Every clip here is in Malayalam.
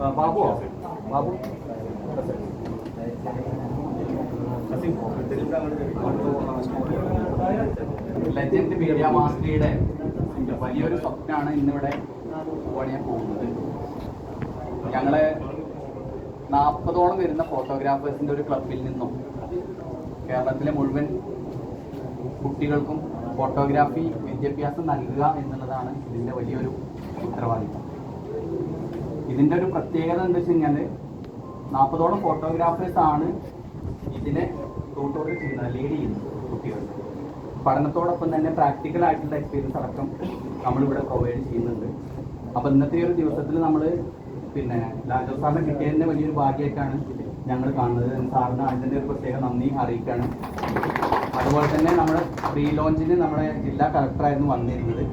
ആ, ബാബുവോ ബാബു ലെജൻഡ് മീഡിയ മാസ്റ്ററിയുടെ വലിയൊരു സ്വപ്നമാണ് ഇന്നിവിടെ പണിയാൻ പോകുന്നത് ഞങ്ങൾ നാൽപ്പതോളം വരുന്ന ഫോട്ടോഗ്രാഫേഴ്സിന്റെ ഒരു ക്ലബിൽ നിന്നും കേരളത്തിലെ മുഴുവൻ കുട്ടികൾക്കും ഫോട്ടോഗ്രാഫി വിദ്യാഭ്യാസം നൽകുക എന്നുള്ളതാണ് ഇതിന്റെ വലിയൊരു ഉത്തരവാദിത്തം. ഇതിന്റെ ഒരു പ്രത്യേകത എന്താ വെച്ച് കഴിഞ്ഞാൽ നാൽപ്പതോളം ഫോട്ടോഗ്രാഫേഴ്സ് ആണ് ഇതിനെ ടൂട്ടോറിയൽ ചെയ്യുന്നത് ലീഡ് ചെയ്യുന്നത് കുട്ടികൾ. പഠനത്തോടൊപ്പം തന്നെ പ്രാക്ടിക്കൽ ആയിട്ടുള്ള എക്സ്പീരിയൻസ് അടക്കം നമ്മളിവിടെ പ്രൊവൈഡ് ചെയ്യുന്നുണ്ട്. അപ്പോൾ ഇന്നത്തെ ഒരു ദിവസത്തിൽ നമ്മൾ പിന്നെ ലാജോ സാറിനെ കിട്ടിയതിന്റെ വലിയൊരു ഭാഗ്യമായിട്ടാണ് ഞങ്ങൾ കാണുന്നത്. സാറിന് അതിന്റെ ഒരു പ്രത്യേക നന്ദി അറിയിക്കുകയാണ് അതുപോലെ തന്നെ നമ്മുടെ പ്രീ ലോഞ്ചിന് നമ്മുടെ ജില്ലാ കളക്ടറായിരുന്നു വന്നിരുന്നത്.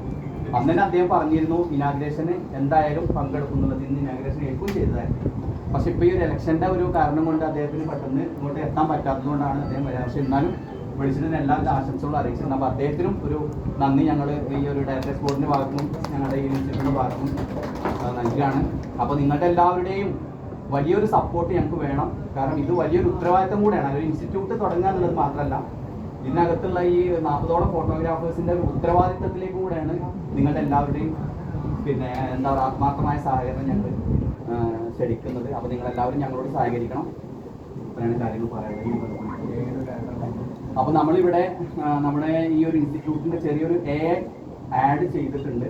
അന്ന് തന്നെ അദ്ദേഹം പറഞ്ഞിരുന്നു ഇനാഗ്രേഷന് എന്തായാലും പങ്കെടുക്കുന്നുള്ളത് ഇന്ന് ഇനാഗ്രേഷൻ ഏൽക്കുകയും ചെയ്തതായിരുന്നു. പക്ഷെ ഇപ്പോൾ ഈ ഒരു ഇലക്ഷന്റെ ഒരു കാരണം കൊണ്ട് അദ്ദേഹത്തിന് പെട്ടെന്ന് ഇങ്ങോട്ട് എത്താൻ പറ്റാത്തതുകൊണ്ടാണ് അദ്ദേഹം വരാം പക്ഷെ എന്നാലും വിളിച്ചതിന് എല്ലാ ആശംസകളും അറിയിച്ചിട്ടുണ്ട്. അപ്പോൾ അദ്ദേഹത്തിനും ഒരു നന്ദി ഞങ്ങൾ ഈ ഒരു ഡയറക്ടേഴ്സ് ബോർഡിന്റെ ഭാഗത്തും ഞങ്ങളുടെ ഈ ഇൻസ്റ്റിറ്റ്യൂട്ടിന്റെ ഭാഗത്തും നൽകുകയാണ്. അപ്പോൾ നിങ്ങളുടെ എല്ലാവരുടെയും വലിയൊരു സപ്പോർട്ട് ഞങ്ങൾക്ക് വേണം. കാരണം ഇത് വലിയൊരു ഉത്തരവാദിത്തം കൂടെയാണ്. ഒരു ഇൻസ്റ്റിറ്റ്യൂട്ട് തുടങ്ങുക എന്നുള്ളത് മാത്രമല്ല ഇതിനകത്തുള്ള ഈ നാൽപ്പതോളം ഫോട്ടോഗ്രാഫേഴ്സിന്റെ ഉത്തരവാദിത്തത്തിലേക്ക് കൂടെയാണ് നിങ്ങളുടെ എല്ലാവരുടെയും പിന്നെ എന്താ പറയുക ആത്മാർത്ഥമായ സഹകരണം ഞങ്ങൾ ക്ഷണിക്കുന്നത് അപ്പോൾ നിങ്ങൾ എല്ലാവരും ഞങ്ങളോട് സഹകരിക്കണം. ഇത്രയാണ് കാര്യങ്ങൾ പറയുന്നത് അപ്പോൾ നമ്മളിവിടെ നമ്മുടെ ഈ ഒരു ഇൻസ്റ്റിറ്റ്യൂട്ടിന്റെ ചെറിയൊരു എ ആഡ് ചെയ്തിട്ടുണ്ട്.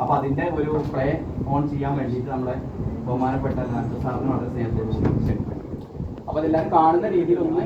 അപ്പോൾ അതിന്റെ ഒരു പ്ലേ ഓൺ ചെയ്യാൻ വേണ്ടിയിട്ട് നമ്മളെ ബഹുമാനപ്പെട്ട സാറിന് വളരെ സ്നേഹത്തോട് അപ്പോൾ അതെല്ലാവരും കാണുന്ന രീതിയിൽ ഒന്ന്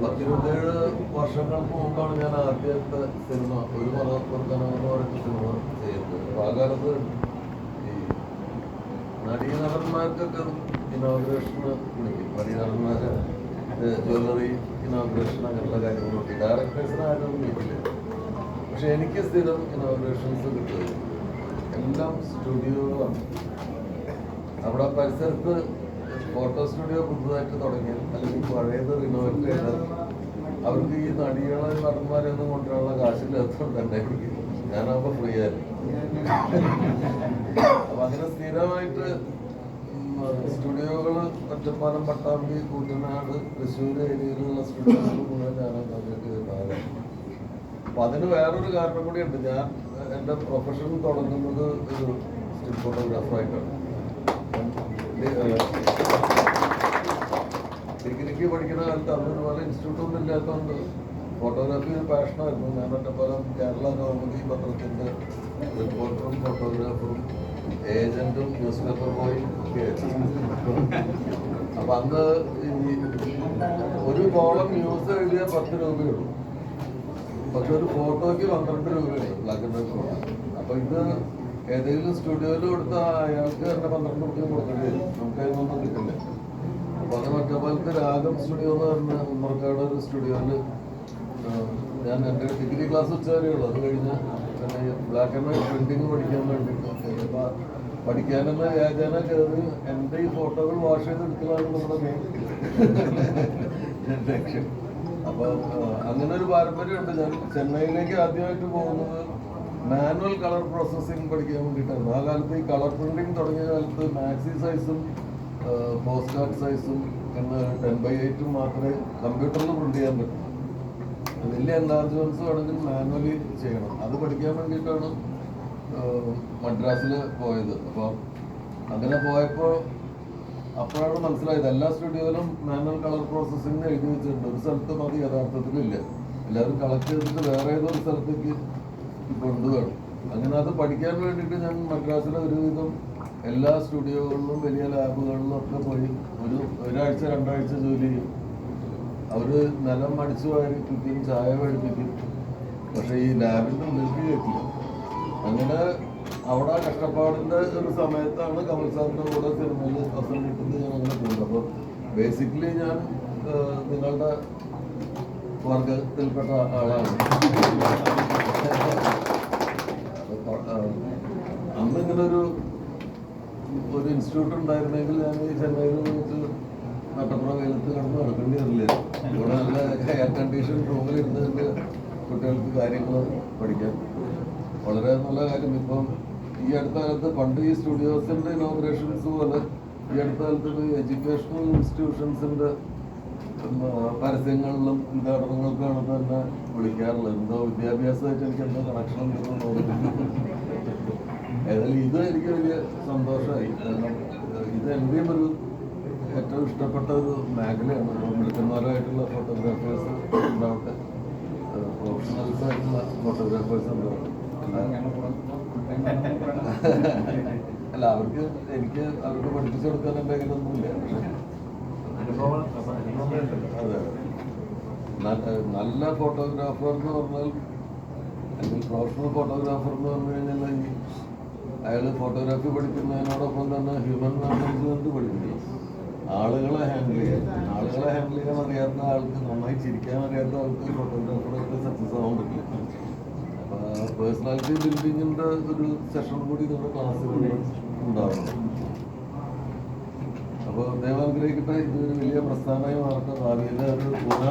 പത്തിരുപത്തേഴ് വർഷങ്ങൾക്ക് മുമ്പാണ് ഞാൻ ആദ്യത്തെ സിനിമ ഒരു മതപ്രവർത്തനം പറഞ്ഞ സിനിമ ചെയ്യുന്നത്. ആ കാലത്ത് നടീനടന്മാർക്കൊക്കെ ഇനോഗ്രേഷന് വിളിക്കും നടീനടന്മാരെ ജ്വല്ലറി ഇനോഗ്രേഷൻ അങ്ങനെയുള്ള കാര്യങ്ങളൊക്കെ ഡയറക്ടേഴ്സിന് ആരും വിളിക്കില്ല പക്ഷെ എനിക്ക് സ്ഥിരം ഇനോഗ്രേഷൻസ് കിട്ടും. എല്ലാം സ്റ്റുഡിയോകളാണ് അവിടെ പരിസരത്ത് ഫോട്ടോ സ്റ്റുഡിയോ പുതുതായിട്ട് തുടങ്ങിയാൽ അല്ലെങ്കിൽ പഴയത് റിനോവേറ്റ് ചെയ്താൽ അവർക്ക് ഈ നടികളെ നടന്മാരെ ഒന്നും കൊണ്ടുവരാനുള്ള കാശില്ലാത്തതുകൊണ്ട് തന്നെ ഞാനപ്പോൾ ഫ്രീ ആയിരുന്നു അങ്ങനെ സ്ഥിരമായിട്ട് സ്റ്റുഡിയോകൾ ഒറ്റപ്പാലം പട്ടാമ്പി കൂറ്റനാട് തൃശ്ശൂർ ഏരിയയിലുള്ള സ്റ്റുഡിയോകൾ ഭാഗം. അപ്പൊ അതിന് വേറൊരു കാരണം കൂടിയുണ്ട്. ഞാൻ എന്റെ പ്രൊഫഷൻ തുടങ്ങുന്നത് ഒരു സ്റ്റിൽ ഫോട്ടോഗ്രാഫറായിട്ടാണ് ഡിഗ്രിക്ക് പഠിക്കുന്ന കാലത്ത് അതൊരു പല ഇൻസ്റ്റിറ്റ്യൂട്ട് ഒന്നും ഇല്ലാത്തതുകൊണ്ട് ഫോട്ടോഗ്രാഫി ഒരു പാഷനായിരുന്നു ഞാൻ ഒറ്റപ്പാലം കേരള കൗമുദി പത്രത്തിന്റെ റിപ്പോർട്ടറും ഫോട്ടോഗ്രാഫറും ഏജന്റും ന്യൂസ് പേപ്പർ ബോയും അപ്പൊ അന്ന് ഒരു കോളം ന്യൂസ് എഴുതിയ പത്ത് രൂപയുള്ളൂ പക്ഷെ ഒരു ഫോട്ടോയ്ക്ക് പന്ത്രണ്ട് രൂപയുള്ളൂ ബ്ലാക്ക് ആൻഡ് വൈറ്റ് ഫോട്ടോ അപ്പൊ ഇത് ഏതെങ്കിലും സ്റ്റുഡിയോയിൽ കൊടുത്താൽ അയാൾക്ക് തന്നെ പന്ത്രണ്ട് റുപ്യ കൊടുക്കേണ്ടി വരും. നമുക്ക് അതിനൊന്നും കിട്ടില്ല. അപ്പൊ അത് ഒറ്റപ്പാലത്ത് രാഗം സ്റ്റുഡിയോ എന്ന് പറഞ്ഞ ഉമ്മർക്കാട് ഒരു സ്റ്റുഡിയോയിൽ ഞാൻ എന്റെ ഡിഗ്രി ക്ലാസ് ഉച്ച വരെയുള്ളൂ അത് കഴിഞ്ഞ് പിന്നെ ബ്ലാക്ക് ആൻഡ് വൈറ്റ് പ്രിന്റിങ് പഠിക്കാൻ വേണ്ടിയിട്ട്. അപ്പൊ പഠിക്കാനെന്ന വ്യാജാന കയറി എന്റെ ഈ ഫോട്ടോകൾ വാഷ് ചെയ്തെടുക്കലാണ് നമ്മുടെ മെയിൻ ലക്ഷ്യം. അപ്പൊ അങ്ങനെ ഒരു പാരമ്പര്യമുണ്ട്. ഞാൻ ചെന്നൈയിലേക്ക് ആദ്യമായിട്ട് പോകുന്നത് മാനുവൽ കളർ പ്രോസസ്സിംഗ് പഠിക്കാൻ വേണ്ടിയിട്ടായിരുന്നു ആ കാലത്ത് ഈ കളർ പ്രിന്റിങ് തുടങ്ങിയ കാലത്ത് മാക്സി സൈസും പോസ്റ്റ് കാർഡ് സൈസും പിന്നെ ടെൻ ബൈ എയ്റ്റും മാത്രമേ കമ്പ്യൂട്ടറിൽ പ്രിന്റ് ചെയ്യാൻ പറ്റൂ. വലിയ എൻലാർജ്മെന്റ്സ് വേണമെങ്കിൽ മാനുവലി ചെയ്യണം. അത് പഠിക്കാൻ വേണ്ടിയിട്ടാണ് മദ്രാസിൽ പോയത്. അപ്പോൾ അങ്ങനെ പോയപ്പോൾ അപ്പോഴാണ് മനസ്സിലായത്. എല്ലാ സ്റ്റുഡിയോയിലും മാനുവൽ കളർ പ്രോസസ്സിംഗ് എഴുതി വെച്ചിട്ടുണ്ട്. ഒരു സ്ഥലത്തും അത് യഥാർത്ഥത്തിലില്ല എല്ലാവരും കളക്ട് ചെയ്തിട്ട് വേറെ ഏതോ ഒരു സ്ഥലത്തേക്ക് കൊണ്ടുവേണം അങ്ങനെ അത് പഠിക്കാൻ വേണ്ടിയിട്ട് ഞാൻ മദ്രാസിലെ ഒരുവിധം എല്ലാ സ്റ്റുഡിയോകളിലും വലിയ ലാബുകളിലും ഒക്കെ പോയി ഒരു ഒരാഴ്ച രണ്ടാഴ്ച ജോലി ചെയ്യും. അവർ നിലം മടിച്ചു വാരി കൃത്യം ചായ മേടിപ്പിക്കും പക്ഷെ ഈ ലാബിന്റെ ഉള്ളിലേക്ക് കയറ്റില്ല അങ്ങനെ അവിടെ കഷ്ടപ്പാടിന്റെ ഒരു സമയത്താണ് കമൽ സാറിന്റെ കൂടെ സിനിമയിൽ അവസരം കിട്ടുന്നത് ഞാൻ അങ്ങനെ പോകുന്നത് അപ്പോൾ ബേസിക്കലി ഞാൻ നിങ്ങളുടെ വർഗത്തിൽപ്പെട്ട ആളാണ്. അപ്പൊ, അന്ന് ഇങ്ങനെ ഒരു ഒരു ഇൻസ്റ്റിറ്റ്യൂട്ട് ഉണ്ടായിരുന്നെങ്കിൽ ഞാൻ ഈ ചെന്നൈയിൽ വെച്ച് നട്ടപ്പുറ വെയിലത്ത് കിടന്ന് നടക്കേണ്ടി വരില്ല? ഇവിടെ നല്ല എയർ കണ്ടീഷൻ റൂമിൽ ഇരുന്നിട്ട് കുട്ടികൾക്ക് കാര്യങ്ങൾ പഠിക്കാം വളരെ നല്ല കാര്യം. ഇപ്പം ഈ അടുത്ത കാലത്ത് പണ്ട് ഈ സ്റ്റുഡിയോസിന്റെ ഇനോഗ്രേഷൻസ് പോലെ ഈ അടുത്ത കാലത്ത് എഡ്യൂക്കേഷണൽ ഇൻസ്റ്റിറ്റ്യൂഷൻസിന്റെ പരസ്യങ്ങളിലും ഉദ്ഘാടനങ്ങൾക്കാണ് തന്നെ വിളിക്കാറുള്ളത്. എന്തോ വിദ്യാഭ്യാസമായിട്ട് എനിക്ക് എന്തോ കണക്ഷൻ ഉണ്ടെന്ന് ഏതായാലും ഇത് എനിക്ക് വലിയ സന്തോഷമായി. കാരണം ഇത് എന്റെയും ഒരു ഏറ്റവും ഇഷ്ടപ്പെട്ട ഒരു മേഖലയാണ് മിടുക്കന്മാരായിട്ടുള്ള ഫോട്ടോഗ്രാഫേഴ്സ് ഉണ്ടാവട്ടെ. പ്രൊഫഷണൽസ് ആയിട്ടുള്ള ഫോട്ടോഗ്രാഫേഴ്സ് ഉണ്ടാവട്ടെ. അല്ല അവർക്ക് എനിക്ക് അവർക്ക് പഠിപ്പിച്ചു കൊടുക്കാൻ എന്റെ കയ്യിലൊന്നുമില്ല അതെ. നല്ല- ഫോട്ടോഗ്രാഫർ എന്ന് പറഞ്ഞാൽ അല്ലെങ്കിൽ പ്രൊഫഷണൽ ഫോട്ടോഗ്രാഫർ എന്ന് പറഞ്ഞു കഴിഞ്ഞാൽ അയാൾ ഫോട്ടോഗ്രാഫി പഠിക്കുന്നതിനോടൊപ്പം തന്നെ ഹ്യൂമൻ മാനേജ്മെന്റ് പഠിക്കുന്നു ആളുകളെ ഹാൻഡിൽ ചെയ്യാൻ ആളുകളെ ഹാൻഡിൽ ചെയ്യാൻ അറിയാത്ത ആൾക്ക് നന്നായി ചിരിക്കാൻ അറിയാത്ത ആൾക്ക് ഫോട്ടോഗ്രാഫറായിട്ട് സക്സസ് ആവാൻ പറ്റില്ല. പേഴ്സണാലിറ്റി ബിൽഡിങ്ങിന്റെ ഒരു സെഷൻ കൂടി നമ്മുടെ ക്ലാസ്സുകളിൽ ഉണ്ടാവണം. അപ്പോൾ ദൈവം അനുഗ്രഹിക്കട്ടെ ഇതൊരു വലിയ പ്രസ്ഥാനമായി മാറട്ടെ. ഭാവിയിലെ ഒരു പൂർണ